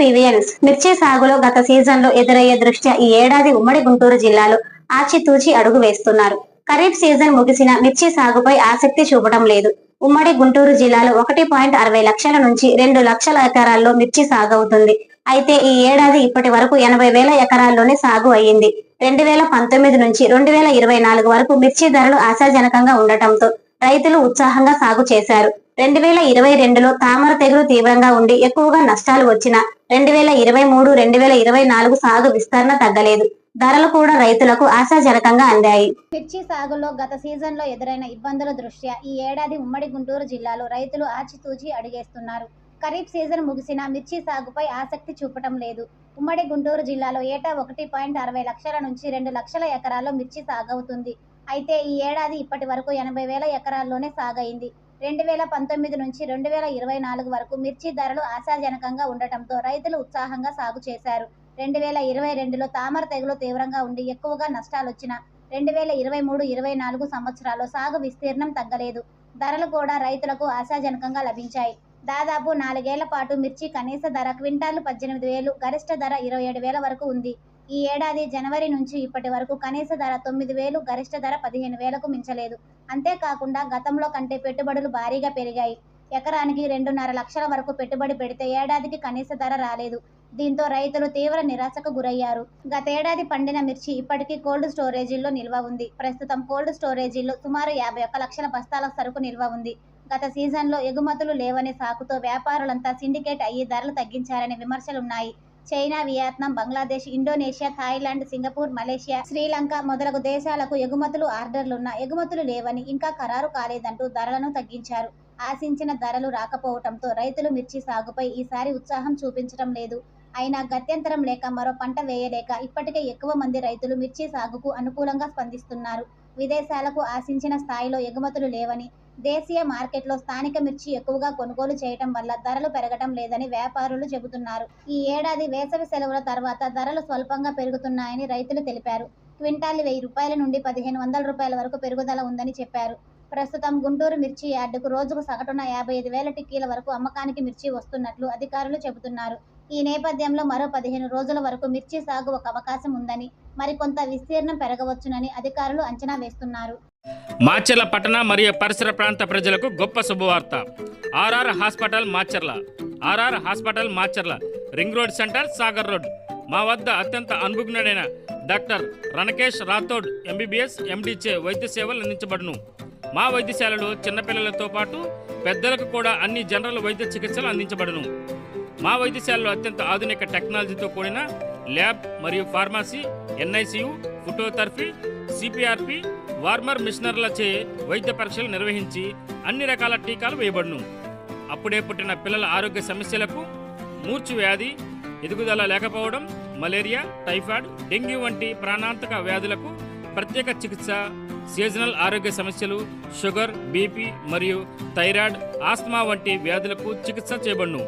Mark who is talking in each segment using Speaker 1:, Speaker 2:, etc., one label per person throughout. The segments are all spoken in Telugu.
Speaker 1: పీవీఎన్స్ మిర్చి సాగులో గత సీజన్లో ఎదురయ్యే దృష్ట్యా ఈ ఏడాది ఉమ్మడి గుంటూరు జిల్లాలో ఆచితూచి అడుగు వేస్తున్నారు. ఖరీఫ్ సీజన్ ముగిసిన మిర్చి సాగుపై ఆసక్తి చూపడం లేదు. ఉమ్మడి గుంటూరు జిల్లాలో ఒకటి పాయింట్ అరవై లక్షల నుంచి రెండు లక్షల ఎకరాల్లో మిర్చి సాగు అవుతుంది అయితే ఈ ఏడాది ఇప్పటి వరకు ఎనభై వేల ఎకరాల్లోనే సాగు అయ్యింది. రెండు వేల పంతొమ్మిది నుంచి రెండు వేల ఇరవై నాలుగు వరకు మిర్చి ధరలు ఆశాజనకంగా ఉండటంతో రైతులు ఉత్సాహంగా సాగు చేశారు. రెండు వేల ఇరవై రెండులో తామర తెగులు తీవ్రంగా ఉండి ఎక్కువగా నష్టాలు వచ్చిన రెండు వేల ఇరవై మూడు రెండు వేల ఇరవై నాలుగు సాగు విస్తరణ తగ్గలేదు. ధరలు కూడా రైతులకు ఆశాజనకంగా అందాయి.
Speaker 2: మిర్చి సాగులో గత సీజన్లో ఎదురైన ఇబ్బందుల దృష్ట్యా ఈ ఏడాది ఉమ్మడి గుంటూరు జిల్లాలో రైతులు ఆచితూచి అడిగేస్తున్నారు. ఖరీఫ్ సీజన్ ముగిసిన మిర్చి సాగుపై ఆసక్తి చూపటం లేదు. ఉమ్మడి గుంటూరు జిల్లాలో ఏటా ఒకటి పాయింట్ అరవై లక్షల నుంచి రెండు లక్షల ఎకరాల్లో మిర్చి సాగవుతుంది. అయితే ఈ ఏడాది ఇప్పటి వరకు ఎనభై వేల ఎకరాల్లోనే సాగైంది. రెండు వేల పంతొమ్మిది నుంచి రెండు వేల ఇరవై నాలుగు వరకు మిర్చి ధరలు ఆశాజనకంగా ఉండటంతో రైతులు ఉత్సాహంగా సాగు చేశారు. రెండు వేల ఇరవై రెండులో తామర తెగులు తీవ్రంగా ఉండి ఎక్కువగా నష్టాలొచ్చిన రెండు వేల ఇరవై మూడు ఇరవై నాలుగు సంవత్సరాల్లో సాగు విస్తీర్ణం తగ్గలేదు. ధరలు కూడా రైతులకు ఆశాజనకంగా లభించాయి. దాదాపు నాలుగేళ్ళ పాటు మిర్చి కనీస ధర క్వింటాలు పద్దెనిమిది వేలు గరిష్ట ధర ఇరవై ఏడు వేల వరకు ఉంది. ఈ ఏడాది జనవరి నుంచి ఇప్పటి వరకు కనీస ధర తొమ్మిది వేలు గరిష్ట ధర పదిహేను వేలకు మించలేదు. అంతేకాకుండా గతంలో కంటే పెట్టుబడులు భారీగా పెరిగాయి. ఎకరానికి రెండున్నర లక్షల వరకు పెట్టుబడి పెడితే ఏడాదికి కనీస ధర రాలేదు. దీంతో రైతులు తీవ్ర నిరాశకు గురయ్యారు. గతేడాది పండిన మిర్చి ఇప్పటికీ కోల్డ్ స్టోరేజీల్లో నిల్వ ఉంది. ప్రస్తుతం కోల్డ్ స్టోరేజీల్లో సుమారు యాభై ఒక్క లక్షల బస్తాల సరుకు నిల్వ ఉంది. గత సీజన్లో ఎగుమతులు లేవనే సాకుతో వ్యాపారులంతా సిండికేట్ అయ్యి ధరలు తగ్గించారనే విమర్శలున్నాయి. China Vietnam Bangladesh Indonesia Thailand Singapore Malaysia Sri Lanka మొదలగు దేశాలకు ఎగుమతులు ఆర్డర్లున్న ఎగుమతులు లేవని ఇంకా ఖరారు కాలేదంటూ ధరలను తగ్గించారు. ఆశించిన ధరలు రాకపోవడంతో రైతులు మిర్చి సాగుపై ఈసారి ఉత్సాహం చూపించడం లేదు. అయినా గత్యంతరం లేక మరో పంట వేయలేక ఇప్పటికే ఎక్కువ మంది రైతులు మిర్చి సాగుకు అనుకూలంగా స్పందిస్తున్నారు. విదేశాలకు ఆశించిన స్థాయిలో ఎగుమతులు లేవని దేశీయ మార్కెట్లో స్థానిక మిర్చి ఎక్కువగా కొనుగోలు చేయటం వల్ల ధరలు పెరగటం లేదని వ్యాపారులు చెబుతున్నారు. ఈ ఏడాది వేసవి సెలవుల తర్వాత ధరలు స్వల్పంగా పెరుగుతున్నాయని రైతులు తెలిపారు. క్వింటాల్ వెయ్యి రూపాయల నుండి పదిహేను వందల రూపాయల వరకు పెరుగుదల ఉందని చెప్పారు. ప్రస్తుతం గుంటూరు మిర్చి యార్డుకు రోజుకు సగటున యాభై ఐదు వేల టిక్కీల వరకు అమ్మకానికి మిర్చి వస్తున్నట్లు అధికారులు చెబుతున్నారు. ఈ నేపథ్యంలో మరో పదిహేను రోజుల వరకు మిర్చి సాగు ఒక అవకాశం ఉందని మరికొంత విస్తీర్ణం పెరగవచ్చునని అధికారులు అంచనా వేస్తున్నారు.
Speaker 3: మాచర్ల పట్టణ మరియు పరిసర ప్రాంత ప్రజలకు గొప్ప శుభవార్త. RR hospital Macherla. RR hospital Macherla. Ring road centre Sagar road. మా వద్ద అత్యంత అనుభజ్ఞుడైన డాక్టర్ రణకేష్ రాథోడ్ ఎంబీబీఎస్ ఎండీచే వైద్య సేవలు అందించబడును. మా వైద్యశాలలో చిన్నపిల్లలతో పాటు పెద్దలకు కూడా అన్ని జనరల్ వైద్య చికిత్సలు అందించబడును. మా వైద్యశాలలో అత్యంత ఆధునిక టెక్నాలజీతో కూడిన ల్యాబ్ మరియు pharmacy NICU phototherapy CPRP warmer మిషనర్లచే వైద్య పరీక్షలు నిర్వహించి అన్ని రకాల టీకాలు వేయబడును. అప్పుడే పుట్టిన పిల్లల ఆరోగ్య సమస్యలకు మూర్చు వ్యాధి ఎదుగుదల లేకపోవడం మలేరియా టైఫాయిడ్ డెంగ్యూ వంటి ప్రాణాంతక వ్యాధులకు ప్రత్యేక చికిత్స సీజనల్ ఆరోగ్య సమస్యలు షుగర్ బీపీ మరియు థైరాయిడ్ ఆస్మా వంటి వ్యాధులకు చికిత్స చేయబడును.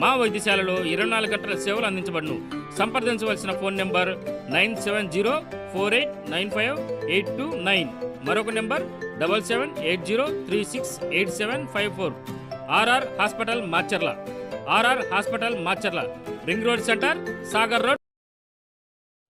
Speaker 3: మా వైద్యశాలలో ఇరవై నాలుగు గంటల సేవలు అందించబడును. సంప్రదించవలసిన phone number nine seven zero four eight nine five eight two nine. మరొక number double seven eight zero three six eight seven five four. RR hospital Macherla RR hospital Macherla ring road centre Sagar road.